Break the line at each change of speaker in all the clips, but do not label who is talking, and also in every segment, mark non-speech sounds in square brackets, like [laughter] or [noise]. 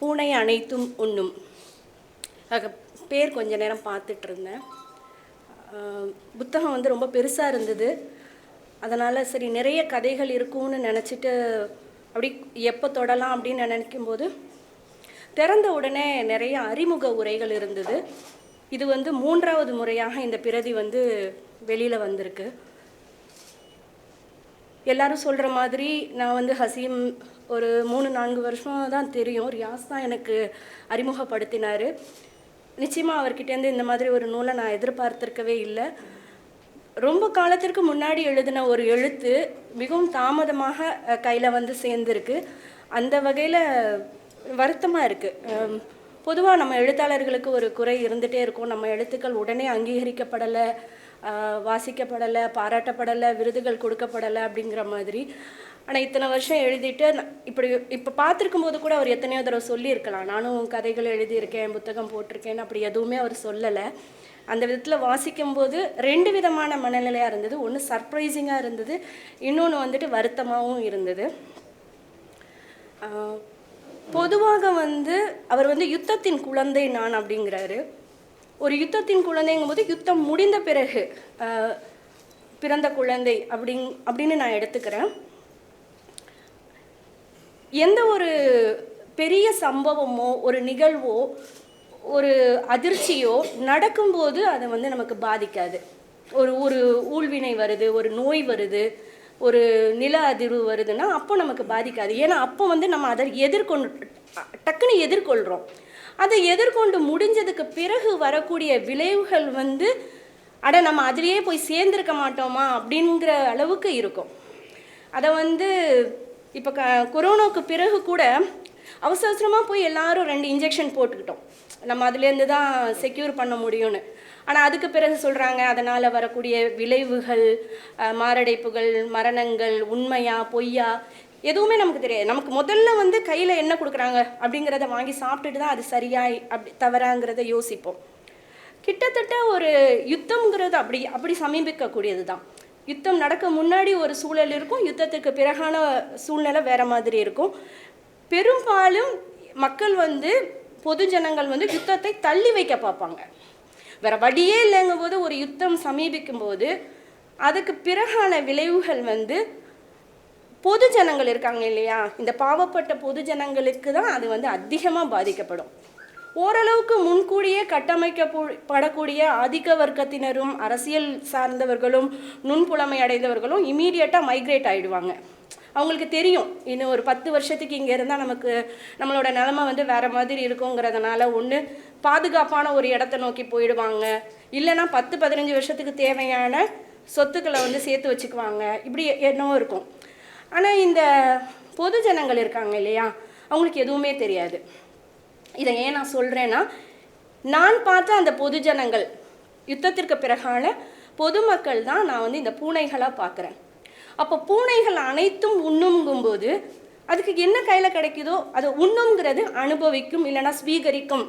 பூனை அனைத்தும் உண்ணும். ஆக பேர் கொஞ்ச நேரம் பார்த்துட்டு இருந்தேன் புத்தகம் வந்து ரொம்ப பெருசாக இருந்தது. அதனால் சரி நிறைய கதைகள் இருக்கும்னு நினச்சிட்டு அப்படி எப்போ தொடலாம் அப்படின்னு நினைக்கும்போது திறந்த உடனே நிறைய அறிமுக உரைகள் இருந்தது. இது வந்து மூன்றாவது முறையாக இந்த பிரதி வந்து வெளியில் வந்திருக்கு. எல்லாரும் சொல்கிற மாதிரி நான் வந்து ஹசீம் ஒரு மூணு நான்கு வருஷம் தான் தெரியும். ரியாஸ் தான் எனக்கு அறிமுகப்படுத்தினார். நிச்சயமாக அவர்கிட்டேருந்து இந்த மாதிரி ஒரு நூலை நான் எதிர்பார்த்துருக்கவே இல்லை. ரொம்ப காலத்திற்கு முன்னாடி எழுதின ஒரு எழுத்து மிகவும் தாமதமாக கையில் வந்து சேர்ந்துருக்கு. அந்த வகையில் வருத்தமாக இருக்குது பொதுவாக நம்ம எழுத்தாளர்களுக்கு ஒரு குறை இருந்துகிட்டே இருக்கும். நம்ம எழுத்துக்கள் உடனே அங்கீகரிக்கப்படலை வாசிக்கப்படலை பாராட்டப்படலை விருதுகள் கொடுக்கப்படலை அப்படிங்கிற மாதிரி. ஆனால் இத்தனை வருஷம் எழுதிட்டு இப்படி இப்போ பார்த்துருக்கும் போது கூட அவர் எத்தனையோ தடவை சொல்லியிருக்கலாம். நானும் கதைகள் எழுதியிருக்கேன் புத்தகம் போட்டிருக்கேன்னு அப்படி எதுவுமே அவர் சொல்லலை. அந்த விதத்தில் வாசிக்கும்போது ரெண்டு விதமான மனநிலையாக இருந்தது. ஒன்று சர்ப்ரைசிங்காக இருந்தது. இன்னொன்று வந்துட்டு வருத்தமாகவும் இருந்தது. பொதுவாக வந்து அவர் வந்து யுத்தத்தின் குழந்தை நான் அப்படிங்கிறாரு. ஒரு யுத்தத்தின் குழந்தைங்கும்போது யுத்தம் முடிந்த பிறகு பிறந்த குழந்தை அப்படிங் அப்படின்னு நான் எடுத்துக்கிறேன். எந்த ஒரு பெரிய சம்பவமோ ஒரு நிகழ்வோ ஒரு அதிர்ச்சியோ நடக்கும்போது அதை வந்து நமக்கு பாதிக்காது. ஒரு ஒரு ஊழ்வினை வருது ஒரு நோய் வருது ஒரு நில அதிர்வு வருதுன்னா அப்போ நமக்கு பாதிக்காது. ஏன்னா அப்போ வந்து நம்ம அதை எதிர்கொண்டு டக்குன்னு எதிர்கொள்கிறோம் அதை எதிர்கொண்டு முடிஞ்சதுக்கு பிறகு வரக்கூடிய விளைவுகள் வந்து அட நம்ம அதிலேயே போய் சேர்ந்துருக்க மாட்டோமா அப்படிங்கிற அளவுக்கு இருக்கும். அதை வந்து இப்போ க கொரோனாவுக்கு பிறகு கூட அவசர அவசரமாக போய் எல்லாரும் ரெண்டு இன்ஜெக்ஷன் போட்டுக்கிட்டோம். நம்ம அதுலேருந்து தான் செக்யூர் பண்ண முடியும்னு. ஆனால் அதுக்கு பிறகு சொல்கிறாங்க அதனால் வரக்கூடிய விளைவுகள் மாரடைப்புகள் மரணங்கள் உண்மையா பொய்யா எதுவுமே நமக்கு தெரியாது. நமக்கு முதல்ல வந்து கையில் என்ன கொடுக்குறாங்க அப்படிங்கிறத வாங்கி சாப்பிட்டுட்டு தான் அது சரியாய் அப்படி தவறாங்கிறத யோசிப்போம். கிட்டத்தட்ட ஒரு யுத்தம்ங்கிறது அப்படி அப்படி சமீபிக்கக்கூடியது தான் யுத்தம் நடக்க முன்னாடி ஒரு சூழல் இருக்கும். யுத்தத்துக்கு பிறகான சூழ்நிலை வேற மாதிரி இருக்கும். பெரும்பாலும் மக்கள் வந்து பொது ஜனங்கள் வந்து யுத்தத்தை தள்ளி வைக்க பார்ப்பாங்க. வேற வழியே இல்லைங்கும் போது ஒரு யுத்தம் சமீபிக்கும் போது அதுக்கு பிறகான விளைவுகள் வந்து பொது ஜனங்கள் இருக்காங்க இல்லையா? இந்த பாவப்பட்ட பொது ஜனங்களுக்கு தான் அது வந்து அதிகமாக பாதிக்கப்படும். ஓரளவுக்கு முன்கூடியே கட்டமைக்கப்படக்கூடிய ஆதிக்க வர்க்கத்தினரும் அரசியல் சார்ந்தவர்களும் நுண்புலமை அடைந்தவர்களும் இமீடியட்டாக மைக்ரேட் ஆகிடுவாங்க அவங்களுக்கு தெரியும் இன்னும் ஒரு பத்து வருஷத்துக்கு இங்கே இருந்தால் நமக்கு நம்மளோட நிலமை வந்து வேறு மாதிரி இருக்குங்கிறதுனால ஒன்று பாதுகாப்பான ஒரு இடத்த நோக்கி போயிடுவாங்க. இல்லைன்னா பத்து பதினஞ்சு வருஷத்துக்கு தேவையான சொத்துக்களை வந்து சேர்த்து வச்சுக்குவாங்க. இப்படி என்னவோ இருக்கும். ஆனால் இந்த பொது ஜனங்கள் இருக்காங்க இல்லையா? அவங்களுக்கு எதுவுமே தெரியாது. இதை ஏன் நான் சொல்கிறேன்னா நான் பார்த்த அந்த பொதுஜனங்கள் யுத்தத்திற்கு பிறகான பொதுமக்கள் தான் நான் வந்து இந்த பூனைகளாக பார்க்குறேன். அப்போ பூனைகள் அனைத்தும் உண்ணுங்கும்போது அதுக்கு என்ன கையில் கிடைக்குதோ அது உண்ணுங்கிறது அனுபவிக்கும் இல்லைன்னா ஸ்வீகரிக்கும்.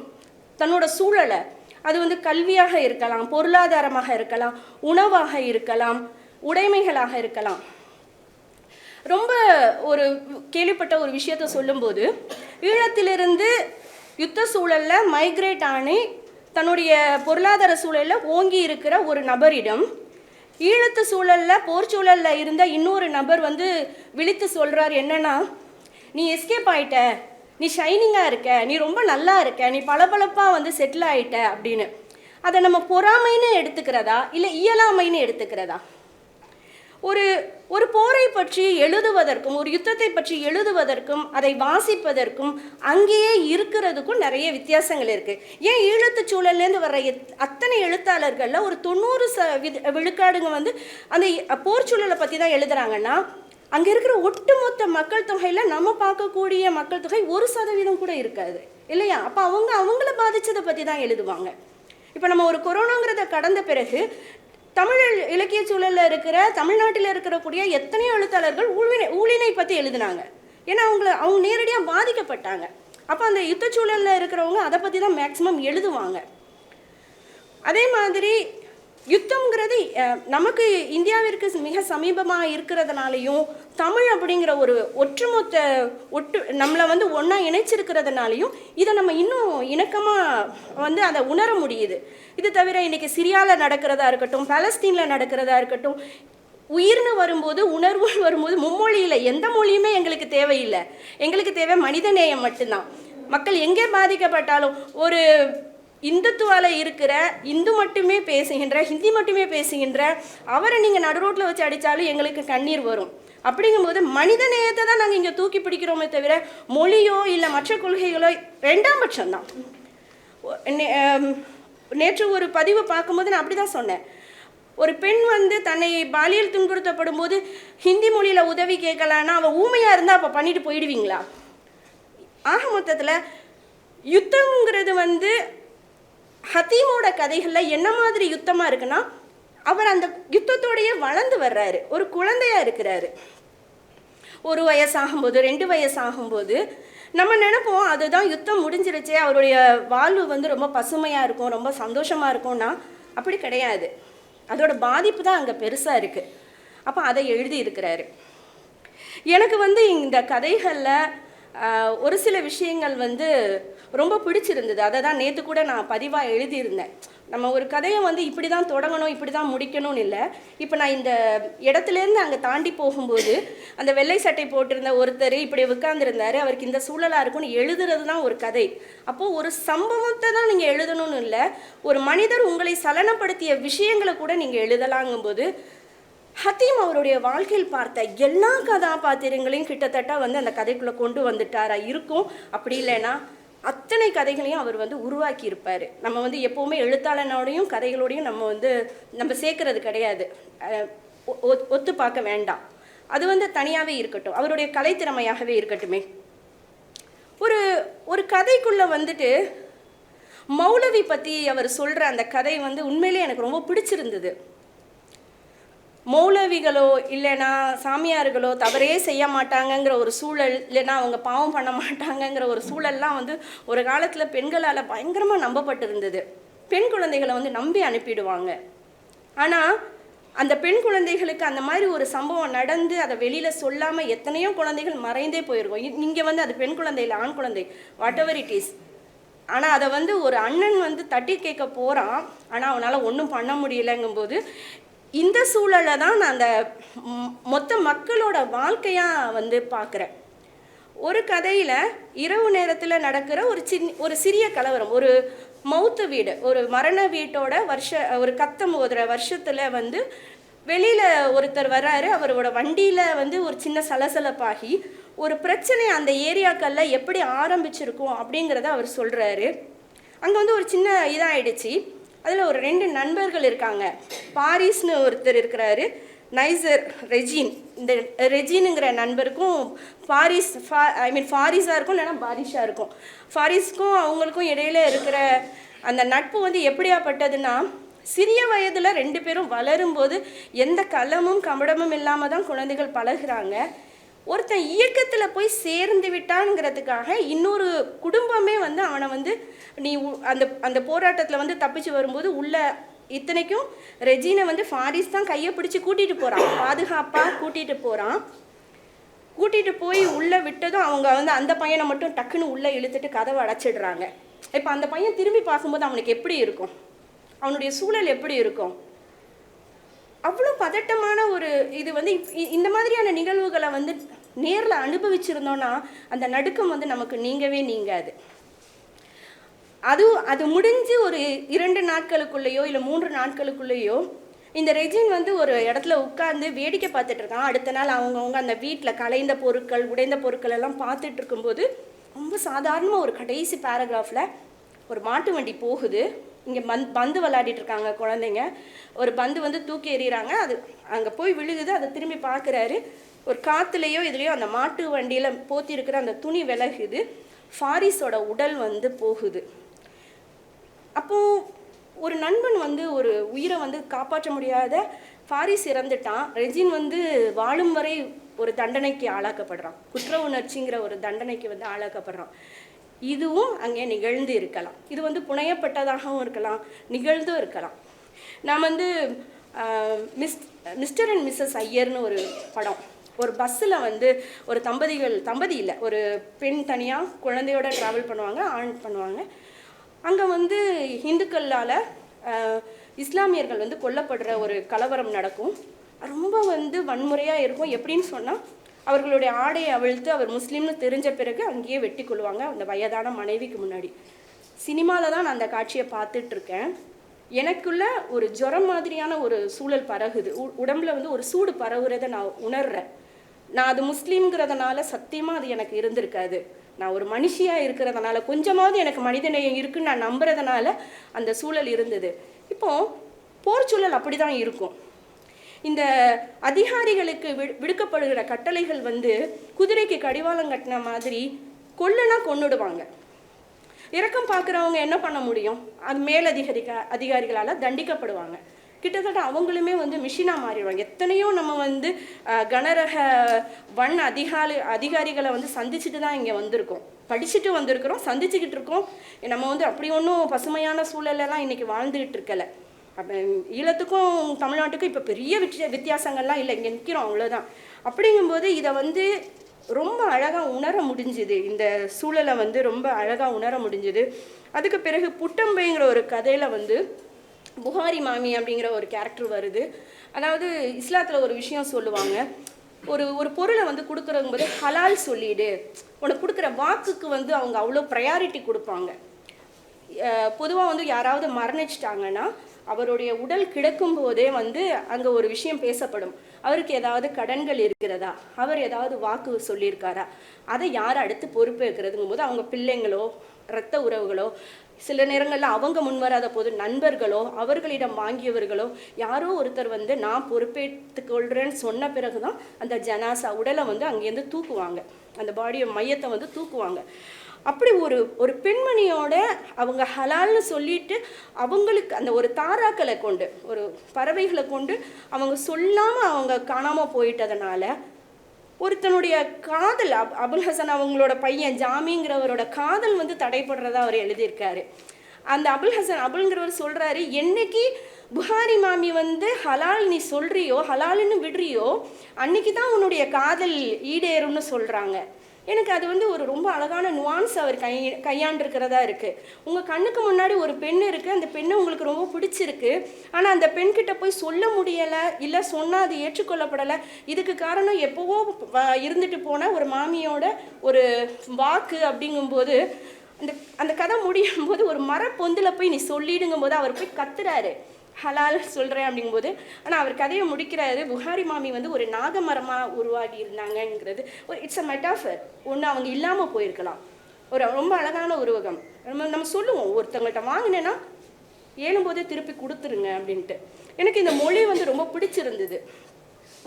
தன்னோட சூழலை. அது வந்து கல்வியாக இருக்கலாம் பொருளாதாரமாக இருக்கலாம் உணவாக இருக்கலாம் உடைமைகளாக இருக்கலாம். ரொம்ப ஒரு கேள்விப்பட்ட ஒரு விஷயத்த சொல்லும்போது ஈழத்திலிருந்து யுத்த சூழலில் மைக்ரேட் ஆனி தன்னுடைய பொருளாதார சூழலில் ஓங்கி இருக்கிற ஒரு நபரிடம் ஈழத்து சூழலில் போர் சூழலில் இருந்த இன்னொரு நபர் வந்து விழித்து சொல்கிறார் என்னன்னா நீ எஸ்கேப் ஆயிட்ட நீ ஷைனிங்காக இருக்க நீ ரொம்ப நல்லா இருக்க நீ பளபளப்பாக வந்து செட்டில் ஆயிட்ட அப்படின்னு. அதை நம்ம பொறாமைன்னு எடுத்துக்கிறதா இல்லை இயலாமைன்னு எடுத்துக்கிறதா? ஒரு ஒரு போரை பற்றி எழுதுவதற்கும் ஒரு யுத்தத்தை பற்றி எழுதுவதற்கும் அதை வாசிப்பதற்கும் அங்கேயே இருக்கிறதுக்கும் நிறைய வித்தியாசங்கள் இருக்குது ஏன் ஈழத்து சூழல்லேருந்து வர்ற எத்- அத்தனை எழுத்தாளர்களில் ஒரு தொண்ணூறு ச வித- விழுக்காடுங்க வந்து அந்த போர் சூழலை பற்றி தான் எழுதுறாங்கன்னா அங்கே இருக்கிற ஒட்டுமொத்த மக்கள் தொகையில் நம்ம பார்க்கக்கூடிய மக்கள் தொகை ஒரு சதவீதம் கூட இருக்காது. இல்லையா? அப்போ அவங்க அவங்கள பாதித்ததை பற்றி தான் எழுதுவாங்க. இப்போ நம்ம ஒரு கொரோனாங்கிறத கடந்த பிறகு தமிழ் இலக்கிய சூழலில் இருக்கிற தமிழ்நாட்டில் இருக்கக்கூடிய எத்தனையோ எழுத்தாளர்கள் ஊழினை ஊழினை பற்றி எழுதினாங்க. ஏன்னா அவங்கள அவங்க நேரடியாக பாதிக்கப்பட்டாங்க. அப்போ அந்த யுத்த சூழலில் இருக்கிறவங்க அதை பற்றி தான் மேக்சிமம் எழுதுவாங்க. அதே மாதிரி யுத்தம்ங்கிறது நமக்கு இந்தியாவிற்கு மிக சமீபமாக இருக்கிறதுனாலையும் தமிழ் அப்படிங்கிற ஒரு ஒற்றுமொத்த ஒட்டு நம்மளை வந்து ஒன்றா இணைச்சிருக்கிறதுனாலையும் இதை நம்ம இன்னும் இணக்கமாக வந்து அதை உணர முடியுது. இது தவிர இன்னைக்கு சிரியாவில் நடக்கிறதா இருக்கட்டும் பாலஸ்தீனில் நடக்கிறதா இருக்கட்டும் உயிர்னு வரும்போது உணர்வுன்னு வரும்போது மும்மொழியில் எந்த மொழியுமே எங்களுக்கு தேவையில்லை. எங்களுக்கு தேவை மனிதநேயம் மட்டும்தான். மக்கள் எங்கே பாதிக்கப்பட்டாலும் ஒரு இந்துத்துவால இருக்கிற இந்து மட்டுமே பேசுகின்ற ஹிந்தி மட்டுமே பேசுகின்ற அவரை நீங்கள் நடுரோட்டில் வச்சு அடித்தாலும் எங்களுக்கு கண்ணீர் வரும். அப்படிங்கும்போது மனித நேயத்தை தான் நாங்கள் இங்கே தூக்கி பிடிக்கிறோமே தவிர மொழியோ இல்லை மற்ற கொள்கைகளோ ரெண்டாம் பட்சம்தான். நேற்று ஒரு பதிவு பார்க்கும்போது நான் அப்படி தான் சொன்னேன். ஒரு பெண் வந்து தன்னை பாலியல் துன்புறுத்தப்படும் போது ஹிந்தி மொழியில் உதவி கேட்கலான்னா அவள் ஊமையாக இருந்தால் அப்போ பண்ணிட்டு போயிடுவீங்களா? ஆக மொத்தத்தில் யுத்தங்கிறது வந்து ஹத்தீமோட கதைகளில் என்ன மாதிரி யுத்தமாக இருக்குன்னா அவர் அந்த யுத்தத்தோடையே வளர்ந்து வர்றாரு. ஒரு குழந்தையாக இருக்கிறாரு. ஒரு வயசாகும்போது ரெண்டு வயசாகும்போது நம்ம நினைப்போம் அதுதான் யுத்தம் முடிஞ்சிருச்சே அவருடைய வாழ்வு வந்து ரொம்ப பசுமையாக இருக்கும் ரொம்ப சந்தோஷமாக இருக்கும்னா அப்படி கிடையாது. அதோட பாதிப்பு தான் அங்கே பெருசாக இருக்குது அப்போ அதை எழுதி இருக்கிறாரு. எனக்கு வந்து இந்த கதைகளில் ஒரு சில விஷயங்கள் வந்து ரொம்ப பிடிச்சிருந்தது. அதை தான் நேற்று கூட நான் பதிவாக எழுதியிருந்தேன். நம்ம ஒரு கதையை வந்து இப்படி தான் தொடங்கணும் இப்படி தான் முடிக்கணும்னு இல்லை. இப்போ நான் இந்த இடத்துலேருந்து அங்கே தாண்டி போகும்போது அந்த வெள்ளை சட்டை போட்டிருந்த ஒருத்தர் இப்படி உட்காந்துருந்தார் அவருக்கு இந்த சூழலாக இருக்கும்னு எழுதுறது தான் ஒரு கதை. அப்போது ஒரு சம்பவத்தை தான் நீங்கள் எழுதணும்னு இல்லை. ஒரு மனிதர் உங்களை சலனப்படுத்திய விஷயங்களை கூட நீங்கள் எழுதலாங்கும்போது ஹத்தீம் அவருடைய வாழ்க்கையில் பார்த்த எல்லா கதாபாத்திரங்களையும் கிட்டத்தட்ட வந்து அந்த கதைக்குள்ளே கொண்டு வந்துட்டாரா இருக்கும். அப்படி இல்லைன்னா அத்தனை கதைகளையும் அவர் வந்து உருவாக்கி இருப்பார் நம்ம வந்து எப்போவுமே எழுத்தாளனோடையும் கதைகளோடையும் நம்ம வந்து நம்ம சேர்க்கறது கிடையாது. ஒத்து பார்க்க வேண்டாம். அது வந்து தனியாகவே இருக்கட்டும். அவருடைய கலைத்திறமையாகவே இருக்கட்டுமே. ஒரு ஒரு கதைக்குள்ளே வந்துட்டு மௌலவி பற்றி அவர் சொல்கிற அந்த கதை வந்து உண்மையிலே எனக்கு ரொம்ப பிடிச்சிருந்தது. மௌலவிகளோ இல்லைன்னா சாமியார்களோ தவறே செய்ய மாட்டாங்கங்கிற ஒரு சூழல் இல்லைன்னா அவங்க பாவம் பண்ண மாட்டாங்கங்கிற ஒரு சூழல்லாம் வந்து ஒரு காலத்தில் பெண்களால் பயங்கரமாக நம்பப்பட்டிருந்தது. பெண் குழந்தைகளை வந்து நம்பி அனுப்பிடுவாங்க. ஆனால் அந்த பெண் குழந்தைகளுக்கு அந்த மாதிரி ஒரு சம்பவம் நடந்து அதை வெளியில் சொல்லாமல் எத்தனையோ குழந்தைகள் மறைந்தே போயிருக்கும். இங்கே வந்து அது பெண் குழந்தை இல்லை ஆண் குழந்தை. வாட் எவர் இட் இஸ் ஆனால் அதை வந்து ஒரு அண்ணன் வந்து தட்டி கேட்க போகிறான் ஆனால் அவனால் ஒன்றும் பண்ண முடியலைங்கும்போது இந்த சூழலை தான் நான் அந்த மொத்த மக்களோட வாழ்க்கையாக வந்து பார்க்குறேன் ஒரு கதையில் இரவு நேரத்தில் நடக்கிற ஒரு சின் ஒரு சிறிய கலவரம் ஒரு மௌத்து வீடு ஒரு மரண வீட்டோட வருஷ ஒரு கத்தம் ஓதுற வருஷத்தில் வந்து வெளியில் ஒருத்தர் வர்றாரு அவரோட வண்டியில் வந்து ஒரு சின்ன சலசலப்பாகி ஒரு பிரச்சனை அந்த ஏரியாக்களில் எப்படி ஆரம்பிச்சிருக்கும் அப்படிங்கிறத அவர் சொல்கிறாரு அங்கே வந்து ஒரு சின்ன இதாகிடுச்சு அதில் ஒரு ரெண்டு நண்பர்கள் இருக்காங்க. பாரிஸ்னு ஒருத்தர் இருக்கிறாரு. நைசர் ரெஜின். இந்த ரெஜினுங்கிற நண்பருக்கும் ஃபாரிஸ் ஃபா ஐ மீன் ஃபாரிஸாக இருக்கும் இல்லைன்னா பாரிஷாக இருக்கும். ஃபாரிஸ்க்கும் அவங்களுக்கும் இடையில இருக்கிற அந்த நட்பு வந்து எப்படியாப்பட்டதுன்னா சிறிய வயதில் ரெண்டு பேரும் வளரும்போது எந்த கலமும் கமடமும் இல்லாமல் தான் குழந்தைகள் பழகுறாங்க. ஒருத்தன் இயக்கத்தில் போய் சேர்ந்து விட்டான்ங்கிறதுக்காக இன்னொரு குடும்பமே வந்து அவனை வந்து நீ உ- அந்த அந்த போராட்டத்தில் வந்து தப்பிச்சு வரும்போது உள்ள இத்தனைக்கும் ரெஜினை வந்து ஃபாரிஸ் தான் கையை பிடிச்சி கூட்டிகிட்டு போகிறான் பாதுகாப்பாக கூட்டிகிட்டு போகிறான் கூட்டிகிட்டு போய் உள்ளே விட்டதும் அவங்க வந்து அந்த பையனை மட்டும் டக்குன்னு உள்ளே இழுத்துட்டு கதவை அடைச்சிடுறாங்க. இப்போ அந்த பையன் திரும்பி பார்க்கும்போது அவனுக்கு எப்படி இருக்கும்? அவனுடைய சூழல் எப்படி இருக்கும்? அவ்வளோ பதட்டமான ஒரு இது வந்து இப்- இ- இந்த மாதிரியான நிகழ்வுகளை வந்து நேரில் அனுபவிச்சிருந்தோன்னா அந்த நடுக்கம் வந்து நமக்கு நீங்கவே நீங்காது. அது அது முடிஞ்சு ஒரு இரண்டு நாட்களுக்குள்ளேயோ இல்லை மூன்று நாட்களுக்குள்ளேயோ இந்த ரெஜின் வந்து ஒரு இடத்துல உட்காந்து வேடிக்கை பார்த்துட்டு இருக்கான். அடுத்த நாள் அவங்கவுங்க அந்த வீட்டில் கலைந்த பொருட்கள் உடைந்த பொருட்கள் எல்லாம் பார்த்துட்டு இருக்கும்போது ரொம்ப சாதாரணமாக ஒரு கடைசி பேராகிராஃபில் ஒரு மாட்டு வண்டி போகுது. இங்கே மந் பந்து விளையாடிட்டு இருக்காங்க குழந்தைங்க. ஒரு பந்து வந்து தூக்கி எறிகிறாங்க. அது அங்கே போய் விழுகுது. அதை திரும்பி பார்க்குறாரு. ஒரு காற்றுலையோ இதுலேயோ அந்த மாட்டு வண்டியில் போத்தி இருக்கிற அந்த துணி விலகுது. ஃபாரிஸோட உடல் வந்து போகுது. அப்போது ஒரு நண்பன் வந்து ஒரு உயிரை வந்து காப்பாற்ற முடியாத ஃபாரிஸ் இறந்துட்டான் ரெஜின் வந்து வாழும் வரை ஒரு தண்டனைக்கு ஆளாக்கப்படுறான். குற்ற உணர்ச்சிங்கிற ஒரு தண்டனைக்கு வந்து ஆளாக்கப்படுறான். இதுவும் அங்கே நிகழ்ந்து இருக்கலாம். இது வந்து புனையப்பட்டதாகவும் இருக்கலாம் நிகழ்ந்தும் இருக்கலாம். நான் வந்து மிஸ் மிஸ்டர் அண்ட் மிஸ்ஸஸ் ஐயர்னு ஒரு படம். ஒரு பஸ்ஸில் வந்து ஒரு தம்பதிகள் தம்பதி இல்லை ஒரு பெண் தனியாக குழந்தையோட ட்ராவல் பண்ணுவாங்க ஆண் பண்ணுவாங்க. அங்கே வந்து இந்துக்களால் இஸ்லாமியர்கள் வந்து கொல்லப்படுற ஒரு கலவரம் நடக்கும். ரொம்ப வந்து வன்முறையாக இருக்கும். எப்படின்னு சொன்னால் அவர்களுடைய ஆடையை அவிழ்த்து அவர் முஸ்லீம்னு தெரிஞ்ச பிறகு அங்கேயே வெட்டி கொள்வாங்க அந்த வயதான மனைவிக்கு முன்னாடி. சினிமாவில் தான் நான் அந்த காட்சியை பார்த்துட்ருக்கேன். எனக்குள்ள ஒரு ஜுரம் மாதிரியான ஒரு சூழல் பரகுது. உ- உடம்புல வந்து ஒரு சூடு பரவுறதை நான் உணர்றேன். நான் அது முஸ்லீம்ங்கிறதுனால சத்தியமாக அது எனக்கு இருந்திருக்காது. நான் ஒரு மனுஷியாக இருக்கிறதுனால கொஞ்சமாவது எனக்கு மனிதநேயம் இருக்குன்னு நான் நம்புறதுனால அந்த சூழல் இருந்தது. இப்போது போர் சூழல் அப்படி தான் இருக்கும். இந்த அதிகாரிகளுக்கு விடு விடுக்கப்படுகிற கட்டளைகள் வந்து குதிரைக்கு கடிவாளம் கட்டின மாதிரி கொல்லுனா கொன்னுடுவாங்க. இரக்கம் பார்க்குறவங்க என்ன பண்ண முடியும்? அது மேலதிகாரிக அதிகாரிகளால் தண்டிக்கப்படுவாங்க. கிட்டத்தட்ட அவங்களுமே வந்து மிஷினாக மாறிடுவாங்க. எத்தனையோ நம்ம வந்து கனரக வன் அதிகாரி அதிகாரிகளை வந்து சந்திச்சுட்டு தான் இங்கே வந்திருக்கோம். படிச்சுட்டு வந்திருக்கிறோம் சந்திச்சுக்கிட்டு இருக்கோம். நம்ம வந்து அப்படி ஒன்றும் பசுமையான சூழலெல்லாம் இன்னைக்கு வாழ்ந்துகிட்டு இருக்கல. அப்போ ஈழத்துக்கும் தமிழ்நாட்டுக்கும் இப்போ பெரிய வித்திய வித்தியாசங்கள்லாம் இல்லை. இங்கே நிற்கிறோம் அவ்வளோதான் அப்படிங்கும்போது இதை வந்து ரொம்ப அழகாக உணர முடிஞ்சுது. இந்த சூழலை வந்து ரொம்ப அழகாக உணர முடிஞ்சுது. அதுக்கு பிறகு புட்டம்பைங்கிற ஒரு கதையில் வந்து புகாரி மாமி அப்படிங்கிற ஒரு கேரக்டர் வருது. அதாவது இஸ்லாத்தில் ஒரு விஷயம் சொல்லுவாங்க. ஒரு ஒரு பொருளை வந்து கொடுக்குறவங்க போது ஹலால் சொல்லிடு. உனக்கு கொடுக்குற வாக்குக்கு வந்து அவங்க அவ்வளோ ப்ரையாரிட்டி கொடுப்பாங்க. பொதுவாக வந்து யாராவது மரணிச்சிட்டாங்கன்னா அவருடைய உடல் கிடக்கும் போதே வந்து அங்கே ஒரு விஷயம் பேசப்படும். அவருக்கு ஏதாவது கடன்கள் இருக்கிறதா? அவர் ஏதாவது வாக்கு சொல்லியிருக்காரா? அதை யார் அடுத்து பொறுப்பேற்கிறதுங்கும் போது அவங்க பிள்ளைங்களோ இரத்த உறவுகளோ சில நேரங்களில் அவங்க முன்வராத போது நண்பர்களோ அவர்களிடம் வாங்கியவர்களோ யாரோ ஒருத்தர் வந்து நான் பொறுப்பேற்று கொள்கிறேன்னு சொன்ன பிறகு தான் அந்த ஜனாசா உடலை வந்து அங்கேருந்து தூக்குவாங்க. அந்த பாடியை மையத்தை வந்து தூக்குவாங்க. அப்படி ஒரு ஒரு பெண்மணியோட அவங்க ஹலால்னு சொல்லிட்டு அவங்களுக்கு அந்த ஒரு தாராக்களை கொண்டு ஒரு பறவைகளை கொண்டு அவங்க சொல்லாமல் அவங்க காணாமல் போயிட்டதுனால ஒருத்தனுடைய காதல் அப் அபுல் ஹசன் அவங்களோட பையன் ஜாமிங்கிறவரோட காதல் வந்து தடைப்படுறதா அவர் எழுதியிருக்காரு. அந்த அபுல் ஹசன் அபுல்ங்கிறவர் சொல்கிறாரு என்னைக்கு புகாரி மாமி வந்து ஹலால் நீ சொல்றியோ ஹலாலுன்னு விடுறியோ அன்னைக்கு தான் உன்னுடைய காதல் ஈடேறும்னு சொல்கிறாங்க எனக்கு அது வந்து ஒரு ரொம்ப அழகான நுவான்ஸ் அவர் கை கையாண்டிருக்கிறதா இருக்குது உங்கள் கண்ணுக்கு முன்னாடி ஒரு பெண் இருக்குது அந்த பெண்ணை உங்களுக்கு ரொம்ப பிடிச்சிருக்கு. ஆனால் அந்த பெண்கிட்ட போய் சொல்ல முடியலை இல்லை சொன்னால் அது ஏற்றுக்கொள்ளப்படலை. இதுக்கு காரணம் எப்போவோ இருந்துட்டு போன ஒரு மாமியோட ஒரு வாக்கு அப்படிங்கும்போது அந்த அந்த கதை முடியும் போது ஒரு மரப்பொந்தில் போய் நீ சொல்லிடுங்கும் போது அவர் போய் கத்துறாரு. ஹலால் சொல்கிறேன் அப்படிங்கும்போது ஆனால் அவர் கதையை முடிக்கிறாரு. புகாரி மாமி வந்து ஒரு நாகமரமாக உருவாகி இருந்தாங்கங்கிறது. ஒரு இட்ஸ் அ மெட்டாஃபர் ஒன்று அவங்க இல்லாமல் போயிருக்கலாம். ஒரு ரொம்ப அழகான உருவகம். நம்ம நம்ம சொல்லுவோம் ஒருத்தவங்கள்ட்ட வாங்கினேன்னா ஏழும்போதே திருப்பி கொடுத்துருங்க அப்படின்ட்டு. எனக்கு இந்த மொழி வந்து ரொம்ப பிடிச்சிருந்தது.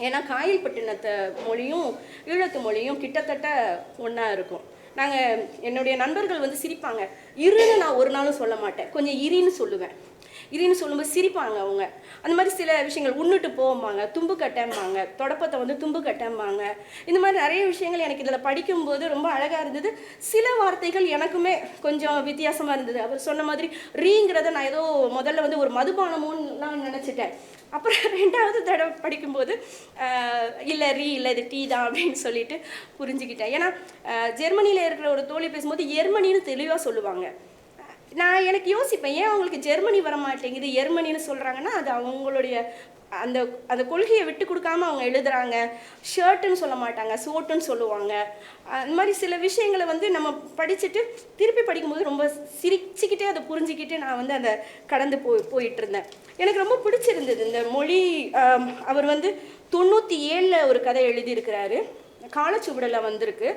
ஏன்னா காயல்பட்டினத்தை மொழியும் ஈழத்து மொழியும் கிட்டத்தட்ட ஒன்றா இருக்கும். நாங்கள் என்னுடைய நண்பர்கள் வந்து சிரிப்பாங்க. இருன்னு நான் ஒரு நாளும் சொல்ல மாட்டேன். கொஞ்சம் இரின்னு சொல்லுவேன். இதுன்னு சொல்லும்போது சிரிப்பாங்க அவங்க. அந்த மாதிரி சில விஷயங்கள் உண்ணுட்டு போவாங்க தும்பு கட்டம்பாங்க தொடப்பத்தை வந்து தும்பு கட்டம்பாங்க. இந்த மாதிரி நிறைய விஷயங்கள் எனக்கு இதில் படிக்கும்போது ரொம்ப அழகாக இருந்தது. சில வார்த்தைகள் எனக்குமே கொஞ்சம் வித்தியாசமாக இருந்தது. அவர் சொன்ன மாதிரி ரீங்கிறத நான் ஏதோ முதல்ல வந்து ஒரு மதுபானமும் நினச்சிட்டேன். அப்புறம் [laughs] ரெண்டாவது தடவை படிக்கும்போது இல்லை ரீ இல்லை இது டீ தான் அப்படின்னு சொல்லிட்டு புரிஞ்சுக்கிட்டேன். ஏன்னா ஜெர்மனியில் இருக்கிற ஒரு தோழி பேசும்போது ஜெர்மனின்னு தெளிவாக சொல்லுவாங்க. நான் எனக்கு யோசிப்பேன் ஏன் அவங்களுக்கு ஜெர்மனி வர மாட்டேங்குது ஜெர்மனின்னு சொல்கிறாங்கன்னா அது அவங்களுடைய அந்த அந்த கொள்கையை விட்டு கொடுக்காம அவங்க எழுதுறாங்க. ஷர்ட்டுன்னு சொல்ல மாட்டாங்க சோட்டுன்னு சொல்லுவாங்க. அந்த மாதிரி சில விஷயங்களை வந்து நம்ம படிச்சுட்டு திருப்பி படிக்கும்போது ரொம்ப சிரிச்சுக்கிட்டே அதை புரிஞ்சுக்கிட்டு நான் வந்து அந்த கடந்து போய் போயிட்டு இருந்தேன் எனக்கு ரொம்ப பிடிச்சிருந்தது இந்த மொழி அவர் வந்து தொண்ணூற்றி ஏழில் ஒரு கதை எழுதியிருக்கிறாரு. காலச்சுவடில் வந்திருக்கு.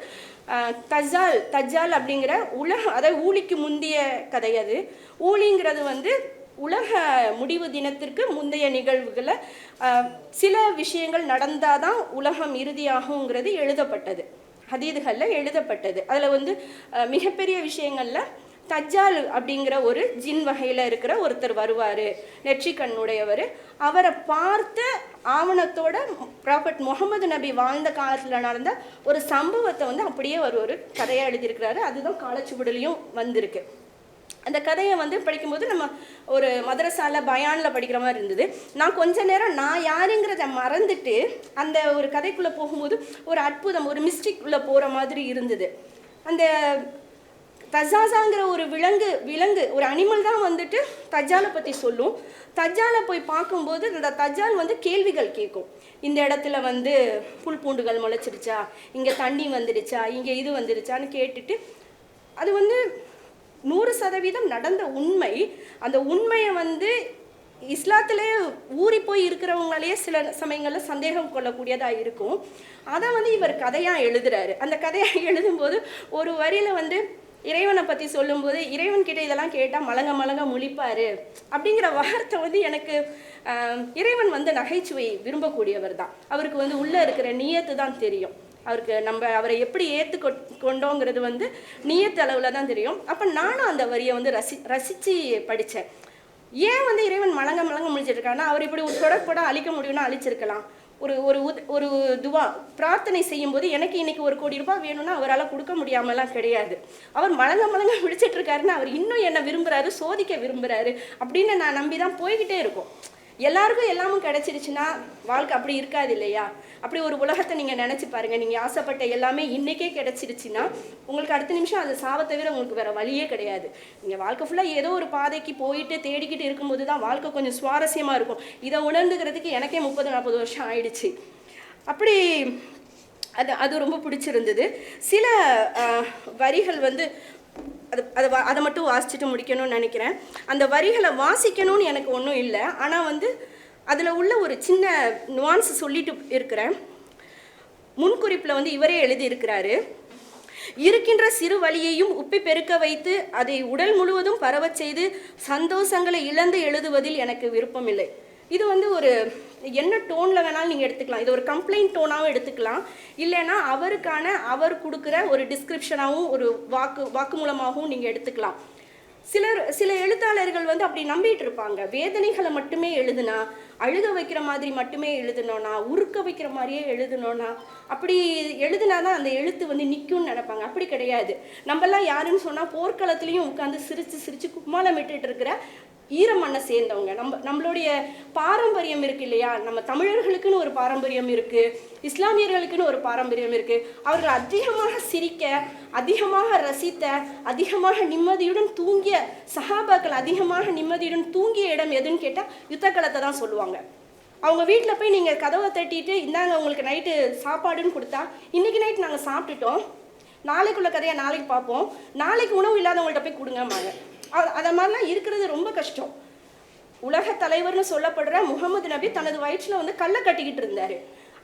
தஜால் தஜால் அப்படிங்கிற உலக அதாவது ஊழிக்கு முந்திய கதை அது. ஊழிங்கிறது வந்து உலக முடிவு தினத்திற்கு முந்தைய நிகழ்வுகளை சில விஷயங்கள் நடந்தாதான் உலகம் இறுதியாகுங்கிறது எழுதப்பட்டது. ஹதீதுகளில் எழுதப்பட்டது. அதில் வந்து மிகப்பெரிய விஷயங்களில் தஜ்ஜால் அப்படிங்கிற ஒரு ஜின் வகையில் இருக்கிற ஒருத்தர் வருவார் நெற்றிக்கண்ணுடையவர் அவரை பார்த்த ஆவணத்தோட ப்ராஃபட் முகமது நபி வாழ்ந்த காலத்தில் நடந்த ஒரு சம்பவத்தை வந்து அப்படியே அவர் ஒரு கதையாக எழுதியிருக்கிறாரு. அதுதான் காலச்சுவடிலையும் வந்திருக்கு. அந்த கதையை வந்து படிக்கும்போது நம்ம ஒரு மதரசால பயானில் படிக்கிற மாதிரி இருந்தது. நான் கொஞ்ச நேரம் நான் யாருங்கிறத மறந்துட்டு அந்த ஒரு கதைக்குள்ளே போகும்போது ஒரு அற்புதம் ஒரு மிஸ்டிக் உள்ளே போகிற மாதிரி இருந்தது. அந்த தஜாசாங்கிற ஒரு விலங்கு விலங்கு ஒரு அனிமல் தான் வந்துட்டு தஜாலை பற்றி சொல்லும். தஜாலை போய் பார்க்கும்போது இந்த தஜால் வந்து கேள்விகள் கேட்கும். இந்த இடத்துல வந்து புல் பூண்டுகள் முளைச்சிருச்சா இங்கே தண்ணி வந்துடுச்சா? இங்கே இது வந்துடுச்சான்னு கேட்டுட்டு அது வந்து நூறு சதவீதம் நடந்த உண்மை. அந்த உண்மையை வந்து இஸ்லாத்திலே ஊறி போய் இருக்கிறவங்களையே சில சமயங்களில் சந்தேகம் கொள்ளக்கூடியதாக இருக்கும். அதை வந்து இவர் கதையாக எழுதுறாரு. அந்த கதையாக எழுதும்போது ஒரு வரியில் வந்து இறைவனை பற்றி சொல்லும்போது இறைவன் கிட்ட இதெல்லாம் கேட்டால் மலங்க மலங்க முழிப்பார். அப்படிங்கிற வார்த்தை வந்து எனக்கு இறைவன் வந்து நகைச்சுவை விரும்பக்கூடியவர் தான் அவருக்கு வந்து உள்ளே இருக்கிற நியத்து தான் தெரியும். அவருக்கு நம்ம அவரை எப்படி ஏற்று கொண்டோங்கிறது வந்து நியத்து அளவில் தான் தெரியும். அப்போ நானும் அந்த வரியை வந்து ரசி ரசித்து படித்தேன் ஏன் வந்து இறைவன் மலங்க மலங்க முழிச்சிட்டு இருக்காருன்னா அவர் இப்படி ஒரு தொடர்பட அழிக்க முடியும்னா அழிச்சிருக்கலாம். ஒரு ஒரு உத் ஒரு துவா பிரார்த்தனை செய்யும்போது எனக்கு இன்னைக்கு ஒரு கோடி ரூபாய் வேணும்னா அவரால் கொடுக்க முடியாமலாம் கிடையாது. அவர் மலங்க மலங்க விளச்சிட்டுருக்காருன்னு அவர் இன்னும் என்ன விரும்புகிறாரு சோதிக்க விரும்புகிறாரு அப்படின்னு நான் நம்பி தான் போய்கிட்டே இருக்கோம். எல்லாருக்கும் எல்லாமும் கிடைச்சிருச்சுன்னா வாழ்க்கை அப்படி இருக்காது இல்லையா? அப்படி ஒரு உலகத்தை நீங்கள் நினச்சி பாருங்கள் நீங்கள் ஆசைப்பட்ட எல்லாமே இன்றைக்கே கிடச்சிருச்சின்னா உங்களுக்கு அடுத்த நிமிஷம் அது சாவை தவிர உங்களுக்கு வேறு வழியே கிடையாது. நீங்கள் வாழ்க்கை ஃபுல்லாக ஏதோ ஒரு பாதைக்கு போயிட்டு தேடிக்கிட்டு இருக்கும்போது தான் வாழ்க்கை கொஞ்சம் சுவாரஸ்யமாக இருக்கும். இதை உணர்ந்துக்கிறதுக்கு எனக்கே முப்பது நாற்பது வருஷம் ஆயிடுச்சு. அப்படி அது அது ரொம்ப பிடிச்சிருந்தது. சில வரிகள் வந்து அது அதை வா- அதை மட்டும் வாசிச்சுட்டு முடிக்கணும்னு நினைக்கிறேன். அந்த வரிகளை வாசிக்கணும்னு எனக்கு ஒன்றும் இல்லை. ஆனால் வந்து அதில் உள்ள ஒரு சின்ன நுவான்ஸ் சொல்லிட்டு இருக்கிறேன். முன்குறிப்பில் வந்து இவரே எழுதியிருக்கிறாரு. இருக்கின்ற சிறு வழியையும் உப்பி பெருக்க வைத்து அதை உடல் முழுவதும் பரவச் செய்து சந்தோஷங்களை இழந்து எழுதுவதில் எனக்கு விருப்பமில்லை. இது வந்து ஒரு என்ன டோனில் வேணாலும் நீங்கள் எடுத்துக்கலாம். இது ஒரு கம்ப்ளைண்ட் டோனாகவும் எடுத்துக்கலாம். இல்லைன்னா அவருக்கான அவர் கொடுக்குற ஒரு டிஸ்கிரிப்ஷனாகவும் ஒரு வாக்கு வாக்குமூலமாகவும் நீங்கள் எடுத்துக்கலாம். சிலர் சில எழுத்தாளர்கள் வந்து அப்படி நம்பிட்டு இருப்பாங்க. வேதனைகளை மட்டுமே எழுதுனா அழுக வைக்கிற மாதிரி மட்டுமே எழுதணும்னா உருக்க வைக்கிற மாதிரியே எழுதணும்னா அப்படி எழுதுனா தான் அந்த எழுத்து வந்து நிற்கும்னு நினைப்பாங்க. அப்படி கிடையாது. நம்மெல்லாம் யாருன்னு சொன்னால் போர்க்களத்துலேயும் உட்காந்து சிரித்து சிரித்து கும்மாளம் விட்டுட்டு இருக்கிற ஈர மண்ணை சேர்ந்தவங்க. நம்ம நம்மளுடைய பாரம்பரியம் இருக்கு இல்லையா? நம்ம தமிழர்களுக்குன்னு ஒரு பாரம்பரியம் இருக்கு இஸ்லாமியர்களுக்குன்னு ஒரு பாரம்பரியம் இருக்கு. அவர்கள் அதிகமாக சிரிக்க அதிகமாக ரசித்த அதிகமாக நிம்மதியுடன் தூங்கிய சஹாபாக்கள் அதிகமாக நிம்மதியுடன் தூங்கிய இடம் எதுன்னு கேட்டால் யுத்தக்களத்தை தான் சொல்லுவாங்க. அவங்க வீட்டில் போய் நீங்கள் கதவை தட்டிட்டு இந்தாங்க உங்களுக்கு நைட்டு சாப்பாடுன்னு கொடுத்தா இன்னைக்கு நைட் நாங்கள் சாப்பிட்டுட்டோம். நாளைக்குள்ள கதையை நாளைக்கு பார்ப்போம். நாளைக்கு உணவு இல்லாதவங்கள்ட்ட போய் கொடுங்கம்பாங்க. அதை மாதிரிலாம் இருக்கிறது ரொம்ப கஷ்டம். உலக தலைவர்னு சொல்லப்படுற முகமது நபி தனது வயிற்றில் வந்து கல்லை கட்டிக்கிட்டு இருந்தாரு.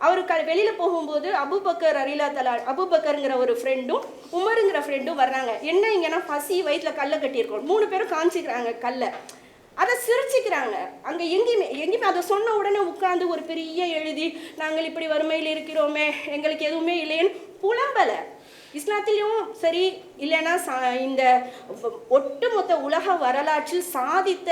அவர் க வெளியில் போகும்போது அபுபக்கர் அரிலா தலா அபுபக்கருங்கிற ஒரு ஃப்ரெண்டும் உமருங்கிற ஃப்ரெண்டும் வர்றாங்க. என்ன இங்கன்னா பசி வயிற்றில் கல்லை கட்டியிருக்கோம். மூணு பேரும் காமிச்சிக்கிறாங்க கல்லை. அதை சிரிச்சுக்கிறாங்க. அங்கே எங்கேயுமே எங்கேயுமே அதை சொன்ன உடனே உட்காந்து ஒரு பெரிய எழுதி நாங்கள் இப்படி வறுமையில் இருக்கிறோமே எங்களுக்கு எதுவுமே இல்லையேன்னு புலம்பலை. இஸ்லாத்திலையும் சரி இல்லைன்னா சா இந்த ஒட்டுமொத்த உலக வரலாற்றில் சாதித்த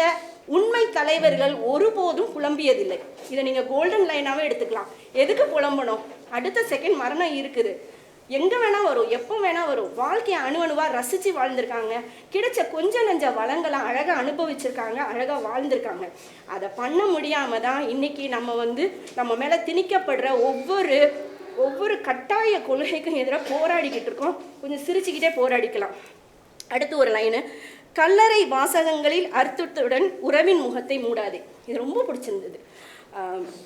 உண்மை தலைவர்கள் ஒருபோதும் புலம்பியதில்லை. இதை நீங்கள் கோல்டன் லைனாகவே எடுத்துக்கலாம். எதுக்கு புலம்பணும்? அடுத்த செகண்ட் மரணம் இருக்குது. எங்கே வேணால் வரும் எப்போ வேணால் வரும். வாழ்க்கையை அணு அணுவாக ரசித்து வாழ்ந்திருக்காங்க. கிடைச்ச கொஞ்ச நஞ்ச வளங்களை அழகாக அனுபவிச்சிருக்காங்க அழகாக வாழ்ந்திருக்காங்க. அதை பண்ண முடியாமல் தான் இன்றைக்கி நம்ம வந்து நம்ம மேலே திணிக்கப்படுற ஒவ்வொரு ஒவ்வொரு கட்டாய கொள்கைக்கும் எதிராக போராடிக்கிட்டு இருக்கோம். கொஞ்சம் சிரிச்சுக்கிட்டே போராடிக்கலாம். அடுத்து ஒரு லைனு கல்லறை வாசகங்களில் அர்த்தத்துடன் உறவின் முகத்தை மூடாதே. இது ரொம்ப பிடிச்சிருந்தது.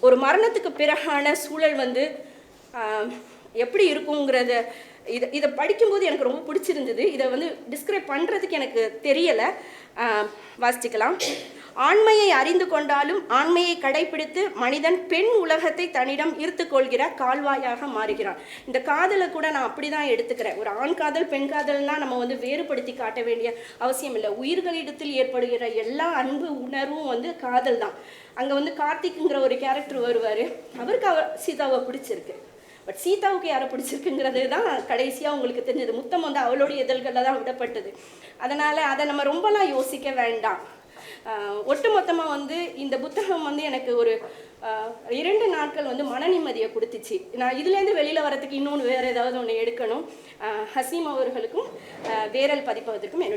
ஒரு மரணத்துக்கு பிறகான சூழல் வந்து எப்படி இருக்குங்கிறத இதை இதை படிக்கும்போது எனக்கு ரொம்ப பிடிச்சிருந்தது. இதை வந்து டிஸ்கிரைப் பண்ணுறதுக்கு எனக்கு தெரியலை. வாசிச்சுக்கலாம். ஆண்மையை அறிந்து கொண்டாலும் ஆண்மையை கடைபிடித்து மனிதன் பெண் உலகத்தை தன்னிடம் ஈர்த்து கொள்கிற கால்வாயாக மாறுகிறான். இந்த காதலை கூட நான் அப்படி தான் எடுத்துக்கிறேன். ஒரு ஆண் காதல் பெண் காதல்னா நம்ம வந்து வேறுபடுத்தி காட்ட வேண்டிய அவசியம் இல்லை. உயிர்களிடத்தில் ஏற்படுகிற எல்லா அன்பு உணர்வும் வந்து காதல் தான். அங்கே வந்து கார்த்திக்குங்கிற ஒரு கேரக்டர் வருவார். அவருக்கு அவ சீதாவை பிடிச்சிருக்கு. பட் சீதாவுக்கு யாரை பிடிச்சிருக்குங்கிறது தான் கடைசியாக உங்களுக்கு தெரிஞ்சது. முத்தம் வந்து அவளுடைய இதழ்களில் தான் விடப்பட்டது. அதனால் அதை நம்ம ரொம்பலாம் யோசிக்க வேண்டாம். ஒட்டுமொத்தமாக வந்து இந்த புத்தகம் வந்து எனக்கு ஒரு இரண்டு நாட்கள் வந்து மன நிம்மதியை கொடுத்துச்சு. நான் இதுலேருந்து வெளியில் வரதுக்கு இன்னொன்று வேறு ஏதாவது ஒன்று எடுக்கணும். ஹசீம் அவர்களுக்கும் வேரல் பதிப்பதற்கும் என்னுடைய